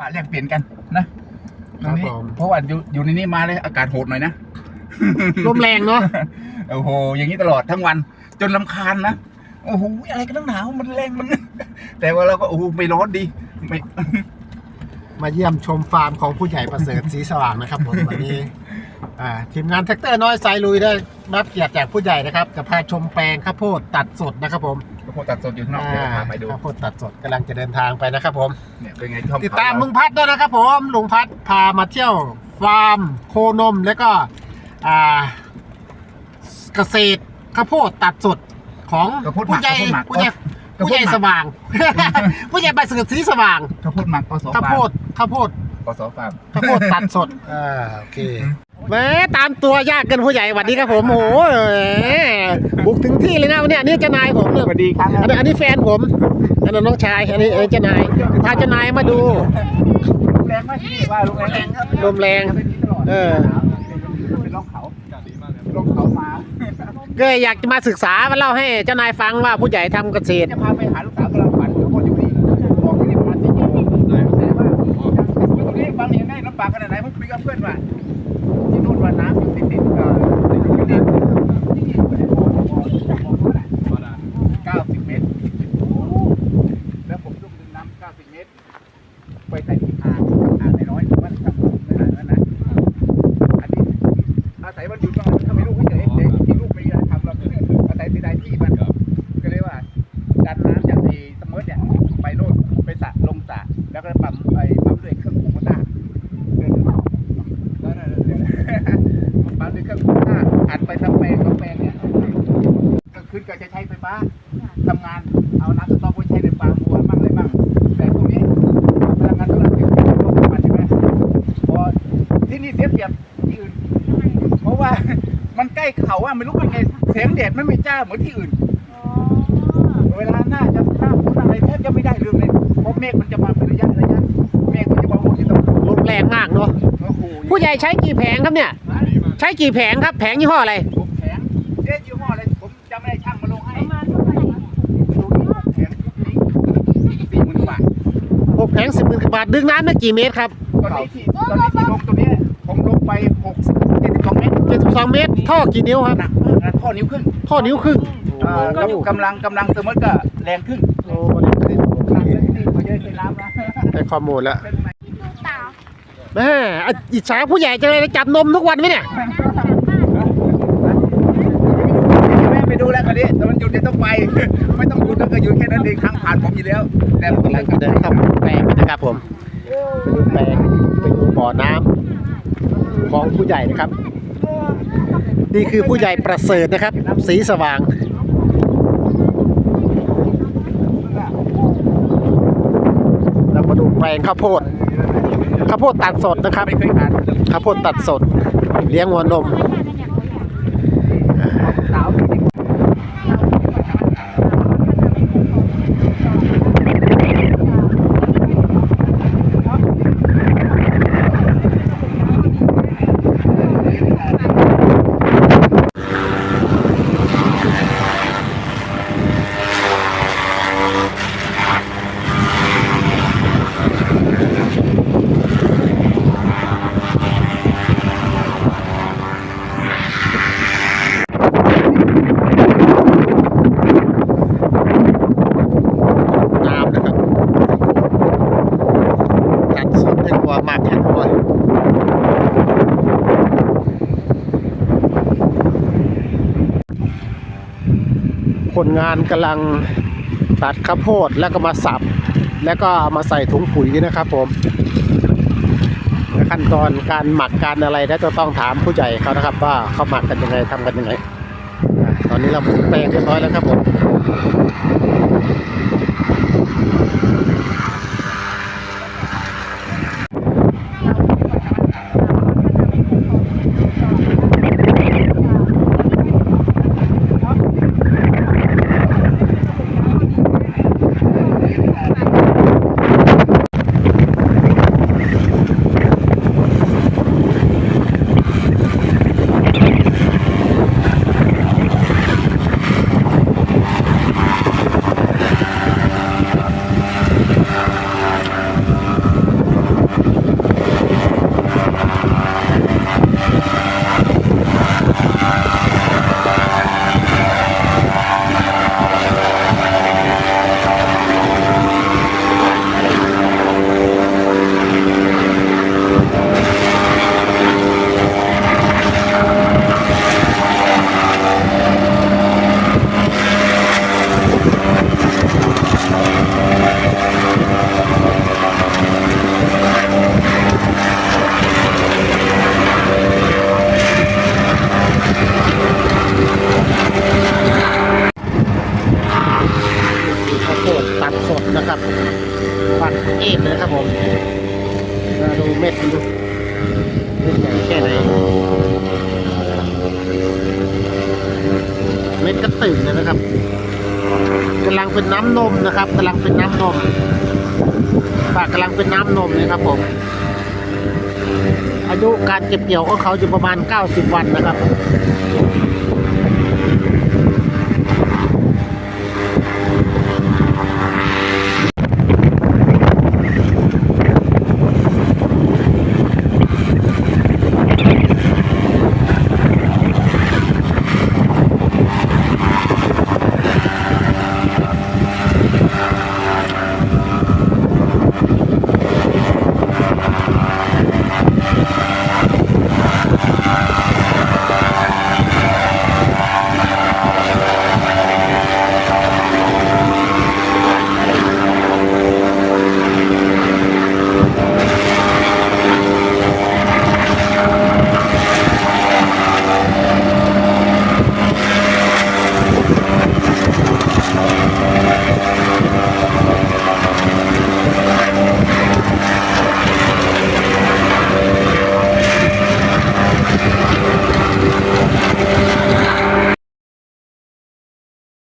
ปะแลกเปลี่ยนกันนะตรงนี้ครับผม เพราะว่าอยู่อยู่ในนี้มาเลยอากาศโหดหน่อยนะ ลมแรงเนาะ โอ้โห อย่างนี้ตลอดทั้งวัน จนลำคาญนะ โอ้โห อะไรกันตั้งหนาวมันแรงมัน แต่ว่าเราก็โอ้โหไม่ร้อนดี ไม่ มาเยี่ยมชมฟาร์มของผู้ใหญ่ประเสริฐสีสว่างนะครับผม วันนี้อ่าทีมงานแท็กเตอร์น้อยสายลุยได้รับเกียรติจากผู้ใหญ่นะครับ จะพาชมแปลงข้าวโพดตัดสดนะครับผมข้าว โพดตัดสดอยู่ข้างนอกอ่าเดี๋ยวพาไปดูข้าวโพดตัดสดกำลังจะเดินทางไปนะครับผม เนี่ยเป็นไงช่องติดตามเขลุงพัดด้วยนะครับผมลุงพัดพามาเที่ยวฟาร์มโคนมแล้วก็อ่าเกษตรข้าวโพดตัดสดของข้าวโพดหมัผู้กใหญ่ข้าวโพดหมักผู้ใหญ่ข้าวผู้โพใหดญ่หมักสว่าง ผู้ใหญ่ประเสริฐสีสว่างข้าวโพดหมักปสข้าวโพดข้าวโพดปสฟาร์มข้าวโพดตัดสดอ่าโอเค แหม้ตามตัวยากเกินผู้ใหญ่หวัดดีครับผมโอ้โหแหมบุกถึงที่เลยนะวันนี้อันนี้เจ้านายผมเนี่ยสวัสดีครับอันนี้อันนี้แฟนผมอันนั้นน้องชายอันนี้อันนี้เจ้านายพาเจ้านายมาดูแรงมากที่นี่ว่าลมแรงครับลมแรงเออ เป็นร่องเขาร่องเขามาก็อยากจะมาศึกษามาเล่าให้เจ้านายฟังว่าผู้ใหญ่ทำเกษตรจะพาไปหาลูกสาวกำลังฝันข้าวโพดอยู่นี่บอกที่นี่ประมาณสี่กิโลแต่ว่าตรงนี้บางเห็นได้ลำบากขนาดไหนผมคุยกับเพื่อนว่า ที่นู่นว่าน้ำอยู่ติดติดๆเอ่อติดอยู่ที่นี่ที่นี่ไม่ได้บอกบอกบอกเท่าไหร่เก้าสิบเมตร แล้วผมต้องดึงน้ำเก้าสิบเมตร ไปใส่ที่อ่างอ่างน้อยๆว่าทำไม่นานแล้วนะ อันนี้อา ศัยวันหยุดบ้างถ้าไม่รู้เฉยๆเด็กที่ลูกไม่ได้ทำเราอาศัยเสียดายที่มันก็เลยว่าดันน้ำจากไอ้สมมติเนี่ยไปโน่นไปสระลงสระแล้วก็ปั๊มไอ้ปั๊มด้วยเครื่องคูโบต้าเดินแล้วนั่นเดี๋ยวปั๊มด้วยเครื่องคูโบต้าอัดไปทั้งแปลงสองแปลงเนี่ยกลางคืนก็จะใช้ไฟฟ้าทำงานเอาน้ำสต๊อกไว้ใช้ในฟาร์มวัวบ้างอะไรบ้างแต่พวกนี้พลังงานโซลาร์เซลล์เป็นพวกมันใช่ไหมพอที่นี่เสียเปรียบ ว่ามันใกล้เขาอะไม่รู้เป็นไงแสงแดดไม่ไม่จ้าเหมือนที่อื่นเวลาหน้าจะหน้าฝนอะไรแทบจะไม่ได้เรื่องเลยเพราะเมฆมันจะมาเป็นระยะระยะเมฆมันจะมาวนอยู่ตรงลมแรงมากเนาะโอ้โหผู้ใหญ่ใช้กี่แผงครับเนี่ย ใช้กี่แผงครับแผงยี่ห้ออะไรผมแข็งเจ๊ยี่ห้ออะไรผมจำไม่ได้ช่างมาลงให้ประมาณเท่าไหร่คะดูนี่ผมแข็งนี่สี่หมื่นบาทหกแผงสิบหมื่นบาทดึงน้ำได้กี่เมตรครับตอนนี้ที่ตอนนี้ที่ลงตัวเนี้ยผมลงไปหกสิบเจ็ด สิบสองเมตรเจ็ดสิบสองเมตร ท่อกี่นิ้วครับ หนักมากนะท่อนิ้วครึ่งท่อนิ้วครึ่งเอ่อแล้วกำลังกำลังเสมอก็แรงขึ้นโอ้นิ้วครึ่งโอกำลังเคเยอะขึ้นกว่าเยอะเคยรับนะได้ข้อมูลแล้วลูกสาวแม่อะอิจฉาผู้ใหญ่จะเลยจับนมทุกวันไหมเนี่ย แม่ไปดูแล้วกันนี้แต่มันหยุดจะต้องไป ไม่ต้องหยุดแล้วก็หยุดแค่นั้นเองครั้งผ่านผมอยู่แล้วแต่ผมกำลังจะเดินเข้าแปลงนะครับผมไปดูแปลงไปดูบ่อน้ำ ของผู้ใหญ่นะครับ นี่คือผู้ใหญ่ประเสริฐนะครับ สีสว่างเรามาดูแปลงข้าวโพดข้าวโพดตัดสดนะครับข้าวโพดตัดสด เลี้ยงวัวนม สาว น้ำนะครับตัดสดให้กว่ามากแค่กว่าคนงานกำลังตัดข้าวโพดแล้วก็มาสับ แล้วก็มาใส่ถุงปุ๋ยนะครับผมขั้นตอนการหมักการอะไรแล้วจะต้องถามผู้ใหญ่เขานะครับ ว่าเขาหมักกันยังไงทำกันยังไง ตอนนี้เราหมุนแปลงเรียบร้อยแล้วครับผม เอกลยครับผมมาดูเม็ดกัดูเม็ดใหญ่แค่ไหนเม็ดก็ตื่นเลยนะครับกำลังเป็นน้ำนมนะครับกำลังเป็นน้ำนมปากกาลังเป็นน้ำนมนะครับผม อายุการเก็บเกี่ยวของเขาอยู่ประมาณ 90 วันนะครับ